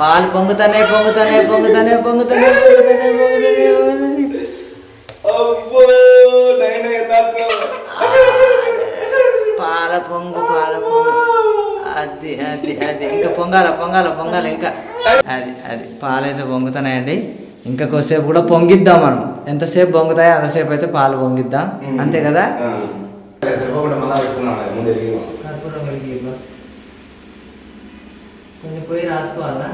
పాలు పొంగుతానే పొంగుతానే పొంగుతానే పొంగుతానే పాల పొంగు పాల పొంగు. అది అది అది. ఇంకా పొంగాల పొంగాల పొంగాల ఇంకా. అది అది. పాలైతే పొంగుతున్నాయండి. ఇంకా కొద్దిసేపు కూడా పొంగిద్దాం మనం. ఎంతసేపు పొంగుతాయో అంతసేపు అయితే పాలు పొంగిద్దాం. అంతే కదా. కొంచెం పోయి రాసుకోవాలా?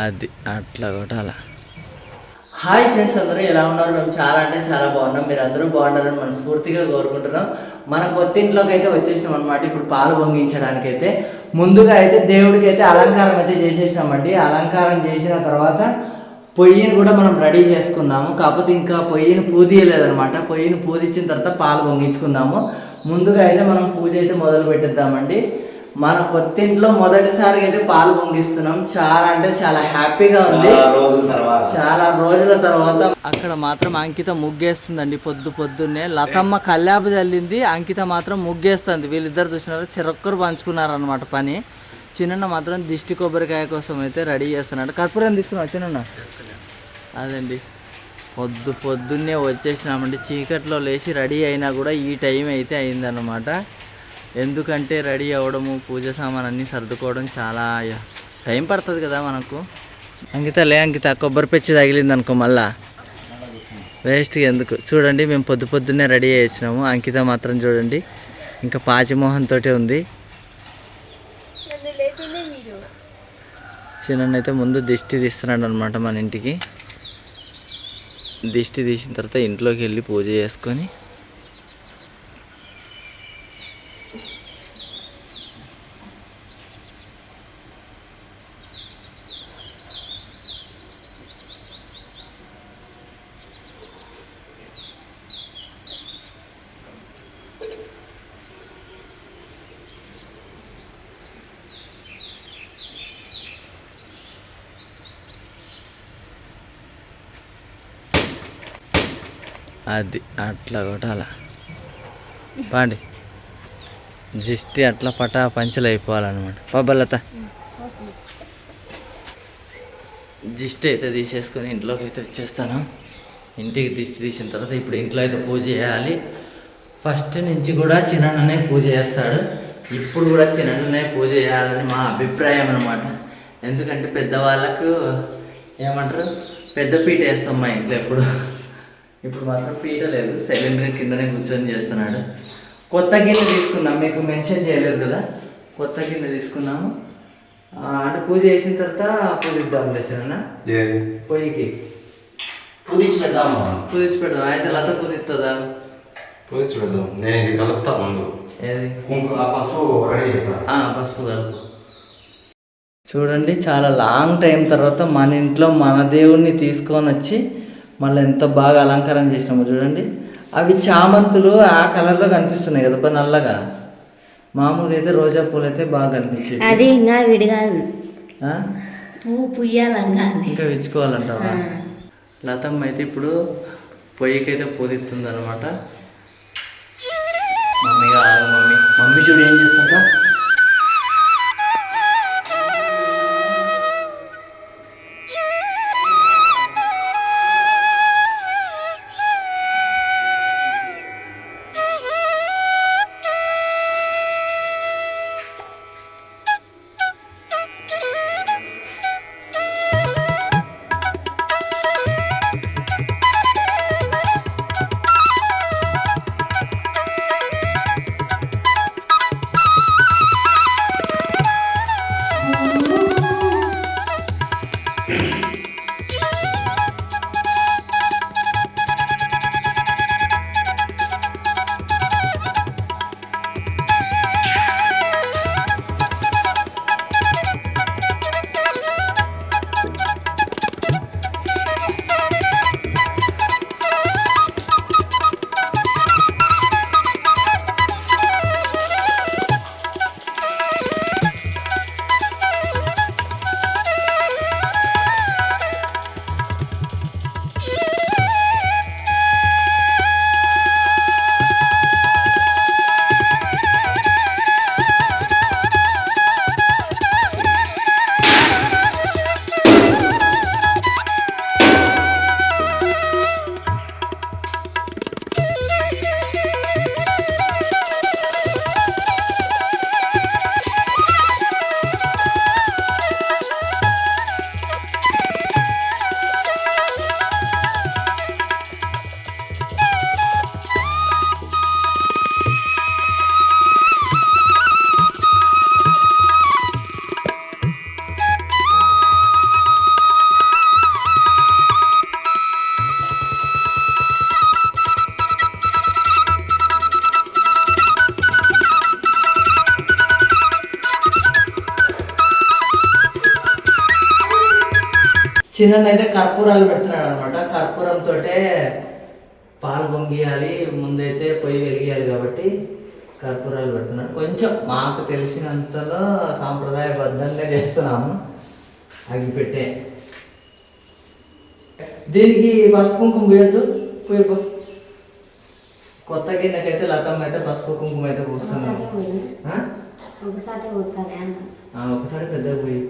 అది అట్లా కొట్టాల? హాయ్ ఫ్రెండ్స్ అందరూ ఎలా ఉన్నారు? మేము చాలా అంటే చాలా బాగున్నాం. మీరు అందరూ బాగుండాలని మనస్ఫూర్తిగా కోరుకుంటున్నాం. మన కొత్త ఇంట్లోకి అయితే వచ్చేసినాం అనమాట ఇప్పుడు పాలు పొంగించడానికి అయితే ముందుగా అయితే దేవుడికి అయితే అలంకారం అయితే చేసేసినామండి. అలంకారం చేసిన తర్వాత పొయ్యిని కూడా మనం రెడీ చేసుకున్నాము. కాకపోతే ఇంకా పొయ్యిని పూదియలేదనమాట పొయ్యిని పూజించిన తర్వాత పాలు పొంగించుకుందాము ముందుగా అయితే మనం పూజ అయితే మొదలు పెట్టిద్దామండి మన కొత్త ఇంట్లో మొదటిసారిగా అయితే పాలు పొంగిస్తున్నాం. చాలా అంటే చాలా హ్యాపీగా ఉంది. చాలా రోజుల తర్వాత అక్కడ మాత్రం అంకిత ముగ్గేస్తుందండి పొద్దు పొద్దున్నే. లతమ్మ కల్లాపు చల్లింది అంకిత మాత్రం ముగ్గేస్తుంది. వీళ్ళిద్దరు చూసినారు? చెరొక్కరు పంచుకున్నారు అనమాట పని. చిన్న మాత్రం దిష్టి కొబ్బరికాయ కోసం అయితే రెడీ చేస్తున్నాడు. కర్పూరం తీసుకున్నావు చిన్న అదండి. పొద్దు పొద్దున్నే వచ్చేసినామండి. చీకట్లో లేచి రెడీ అయినా కూడా ఈ టైం అయితే అయిందన్నమాట. ఎందుకంటే రెడీ అవ్వడము పూజ సామాన్ అన్నీ సర్దుకోవడం చాలా టైం పడుతుంది కదా మనకు. అంకిత లే అంకిత కొబ్బరి పెచ్చి తగిలింది అనుకో మళ్ళా. వేస్ట్ ఎందుకు? చూడండి మేము పొద్దు పొద్దున్నే రెడీ చేసినాము. అంకిత మాత్రం చూడండి ఇంకా పాచిమోహన్ తోటే ఉంది. చిన్న అయితే ముందు దిష్టి తీస్తున్నాడు అనమాట మన ఇంటికి. దిష్టి తీసిన తర్వాత ఇంట్లోకి వెళ్ళి పూజ చేసుకొని అది అట్లా కొట్టాల? పాండి. దిష్టి అట్లా పటా పంచలు అయిపోవాలన్నమాట. పబ్బలత దిష్టి అయితే తీసేసుకొని ఇంట్లోకి అయితే వచ్చేస్తాను. ఇంటికి దిష్టి తీసిన తర్వాత ఇప్పుడు ఇంట్లో అయితే పూజ చేయాలి. ఫస్ట్ నుంచి కూడా చిన్ననే పూజ చేస్తాడు. ఇప్పుడు కూడా చిన్ననే పూజ చేయాలని మా అభిప్రాయం అనమాట ఎందుకంటే పెద్దవాళ్ళకు ఏమంటారు? పెద్ద పీట వేస్తాం మా ఇంట్లో ఎప్పుడు. ఇప్పుడు మాత్రం పీట లేదు. సిలిండర్ కిందనే కూర్చొని చేస్తున్నాడు. కొత్త గిన్నె తీసుకున్నాం మీకు మెన్షన్ చేయలేదు కదా? కొత్త గిన్నె తీసుకున్నాము ఆ, అంటే పూజ చేసిన తర్వాత పూజిద్దాం లేచిన పొయ్యికి పూజించి పెడదామా పూజించి పెడదాం అయితే లత పూజిస్తుందా? పూజించి పెడదాం నేను ఇది కలుపుతా ముందు. ఏది? పసుపు రెడీ పసుపు కలుపు. చూడండి చాలా లాంగ్ టైం తర్వాత మన ఇంట్లో మన దేవుణ్ణి తీసుకొని వచ్చి మళ్ళీ ఎంత బాగా అలంకారం చేసినామో చూడండి. అవి చామంతులు ఆ కలర్లో కనిపిస్తున్నాయి కదా నల్లగా. మామూలుగా అయితే రోజా పూలు అయితే బాగా కనిపించేది అది ఇంకా విడిగాదు. ఆ? పువ్వు పుయ్యాలంగా ఇంకా విచ్చుకోవాలంటావా? లతమ్మ అయితే ఇప్పుడు పొయ్యికి అయితే పూదిస్తుంది అనమాట మమ్మీగా ఆగు మమ్మీ. మమ్మీ చూడు ఏం చేస్తుందా. చిన్న అయితే కర్పూరాలు పెడుతున్నాడు అనమాట కర్పూరంతో పాలు పొంగియాలి ముందైతే పొయ్యి వెలిగియాలి కాబట్టి కర్పూరాలు పెడుతున్నాడు. కొంచెం మాకు తెలిసినంతలో సాంప్రదాయబద్ధంగా చేస్తున్నాము. అగ్గిపెట్టే. దీనికి పసుపు కుంకుమ పోయొద్దు పోయి పో. కొత్త గిన్నెకైతే లతమ్మ అయితే పసుపు కుంకుమ అయితే పూస్తుంది ఆ? ఒకసారి పోతానే అన్న. ఆ, ఒకసారి పెద్ద పోయి.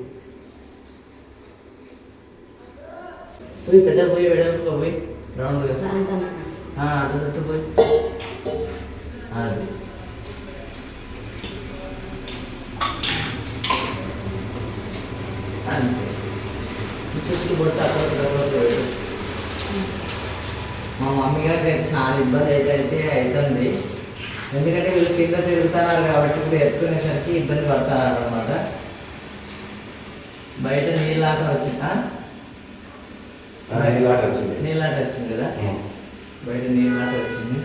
పోయి పెద్ద పోయి వెడల్పుగా పోయి రౌండ్గా ఆ, అటు చుట్టూ పోయి. అది. చుట్టూ అక్కడ మా మమ్మీ గారికి చాలా ఇబ్బంది అయితే అయితే అవుతుంది. ఎందుకంటే వీళ్ళు కింద తిరుగుతున్నారు కాబట్టి ఇప్పుడు ఎత్తుకునేసరికి ఇబ్బంది పడుతున్నారు అనమాట బయట నీళ్ళాట వచ్చిందా? ఇలాంటి వచ్చింది. నీళ్ళాట వచ్చింది కదా. బయట నీళ్ళాట వచ్చింది.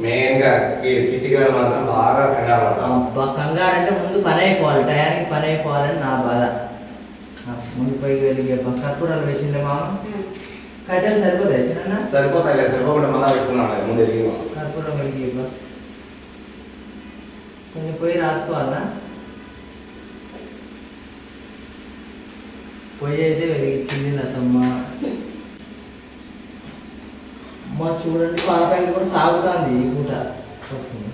మెయిన్గా కిటికాడు మాత్రం బాగా కంగారు అంటే ముందు పని అయిపోవాలి టయానికి పని అయిపోవాలని నా బాధ. ముందు పైకి వెళ్ళి కర్పూరాలు వేసిండే మామ. కట్టెలు సరిపోతాయి సరిపోతాయి సరిపోకుండా మళ్ళా పెట్టుకున్నాడు ముందు ఎదిగి కర్పూరం వెలిగి ఇవ్వ. కొంచెం పొయ్యి రాసుకోవాలా పొయ్యి అయితే వెలిగించింది లతమ్మ అమ్మ చూడండి పాలపాయలు కూడా సాగుతుంది ఈ పూట వస్తుంది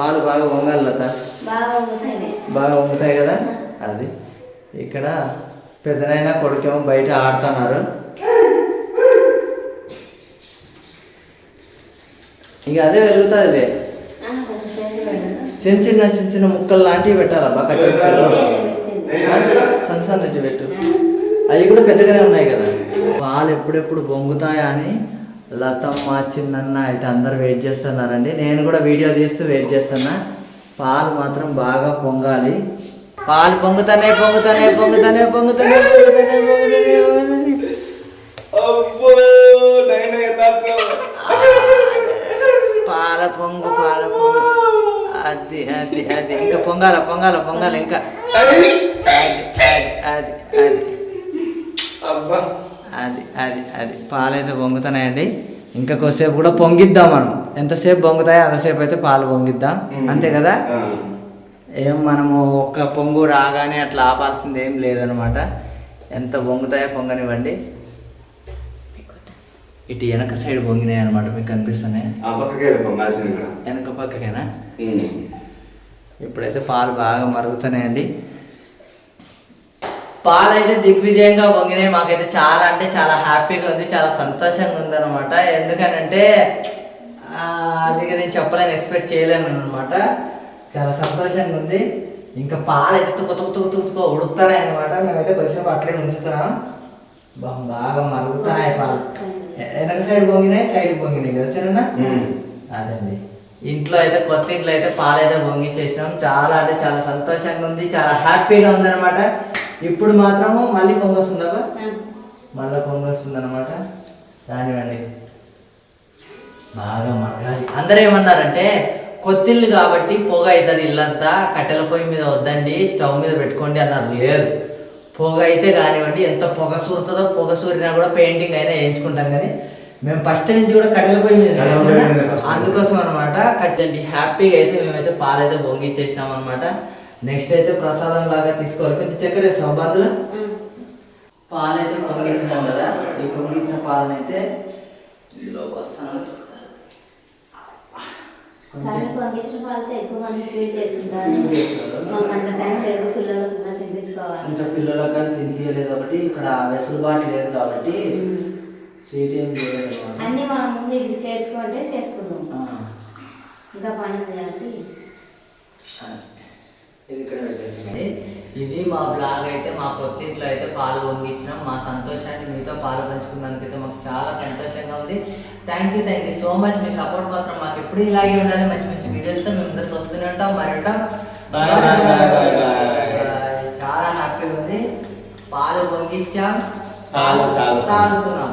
పాలు బాగా వంగాలి లత. బాగా వంగుతాయి కదా? అది. ఇక్కడ పెద్దనైనా కొడుకేమో బయట ఆడుతున్నారు. ఇక అదే వెలుగుతుంది చిన్న చిన్న చిన్న చిన్న ముక్కలు లాంటివి పెట్టాలబ్బా కట్టెలు సన్న సన్నటి పెట్టు. అవి కూడా పెద్దగానే ఉన్నాయి కదా. పాలు ఎప్పుడెప్పుడు పొంగుతాయా అని లతమ్మ చిన్నన్న అయితే అందరు వెయిట్ చేస్తున్నారండి. నేను కూడా వీడియో తీస్తూ వెయిట్ చేస్తున్నా. పాలు మాత్రం బాగా పొంగాలి. పాలు పొంగుతానే పొంగుతానే పొంగుతానే పొంగుతానే పొంగుతానే పొంగుతానే పాల పొంగు పాల పొంగు. అది అది అది. ఇంకా పొంగాల పొంగాల పొంగాల ఇంకా. అది అది అది అది. అది అది అది. పాలైతే పొంగుతున్నాయండి. ఇంకా కొద్దిసేపు కూడా పొంగిద్దాం మనం. ఎంతసేపు పొంగుతాయో అంతసేపు అయితే పాలు పొంగిద్దాం. అంతే కదా? ఏం మనము ఒక్క పొంగు రాగానే అట్లా ఆపాల్సింది ఏం లేదనమాట. ఎంత పొంగుతాయో పొంగనివ్వండి. ఇటు వెనక సైడ్ పొంగినాయి అనమాట మీకు కనిపిస్తున్నాయి. వెనక పక్కకేనా. ఇప్పుడైతే పాలు బాగా మరుగుతున్నాయండి. పాలు అయితే దిగ్విజయంగా పొంగినాయి మాకైతే చాలా అంటే చాలా హ్యాపీగా ఉంది చాలా సంతోషంగా ఉంది అనమాట ఎందుకనంటే ఆ, అది నేను చెప్పలేను ఎక్స్పెక్ట్ చేయలేను అనమాట చాలా సంతోషంగా ఉంది. ఇంకా పాలు అయితే తుక్కు తుక్కు తుక్కు తుక్కు ఉడుకుతున్నాయి అనమాట మేమైతే కొద్దిసేపు అట్లే ఉంచుతున్నాం. బాగా మరుగుతున్నాయి పాలు. వెనక సైడ్ పొంగినాయి సైడ్ పొంగినాయి కదా సరేనా. అదండి. ఇంట్లో అయితే కొత్త ఇంట్లో అయితే పాలైతే పొంగిచ్చేసినాం చాలా అంటే చాలా సంతోషంగా ఉంది చాలా హ్యాపీగా ఉందన్నమాట. ఇప్పుడు మాత్రము మళ్ళీ పొంగొస్తుందా మళ్ళీ పొంగొస్తుంది అనమాట రానివ్వండి. బాగా మరగాలి. అందరూ ఏమన్నారంటే కొత్తిల్లు కాబట్టి పొగ అవుతుంది ఇల్లంతా కట్టెల పొయ్యి మీద వద్దండి స్టవ్ మీద పెట్టుకోండి అన్నారు. లేదు. పొగ అయితే కానివ్వండి ఎంత పొగ సూరుతుందో పొగ సూరినా కూడా పెయింటింగ్ అయినా వేయించుకుంటాం కానీ మేము ఫస్ట్ నుంచి కూడా కట్టెల పొయ్యి మీద. అందుకోసం అనమాట కట్టండి. హ్యాపీగా అయితే మేమైతే పాలైతే పొంగిచ్చేసినాం అనమాట నెక్స్ట్ అయితే ప్రసాదం లాగా తీసుకోవాలి. కొంచెం చక్కెర వేస్తాం బంధులో పాలైతే పొంగించినాం కదా. ఈ పొంగించిన పాలనైతే ఇందులో వస్తాను. ఇంకా పిల్లలకు కానీ తినిపించలేదు ఒకటి ఇక్కడ వెసులుబాటు లేదు కాబట్టి స్వీట్ ఏం చేయలేదు అన్నీ మనం ముందు ఇది చేసుకుంటే చేసుకుందాం. ఇంకా పని కాబట్టి. ఇది ఇక్కడ పెట్టేసి ఇది మా బ్లాగ్ అయితే మా కొత్తింట్లో అయితే పాలు పొంగించినాం. మా సంతోషాన్ని మీతో పాలు పంచుకున్నందుకు అయితే మాకు చాలా సంతోషంగా ఉంది. Thank you thank you so much me support మాత్రం మాకు ఎప్పుడు ఇలాగే ఉండాలి. మంచి మంచి వీడియోస్తో మేము అందరికి వస్తూనే ఉంటాం. మరి ఉంటాం. చాలా హ్యాపీగా ఉంది. పాలు పొంగించాం. తాగుతున్నాం.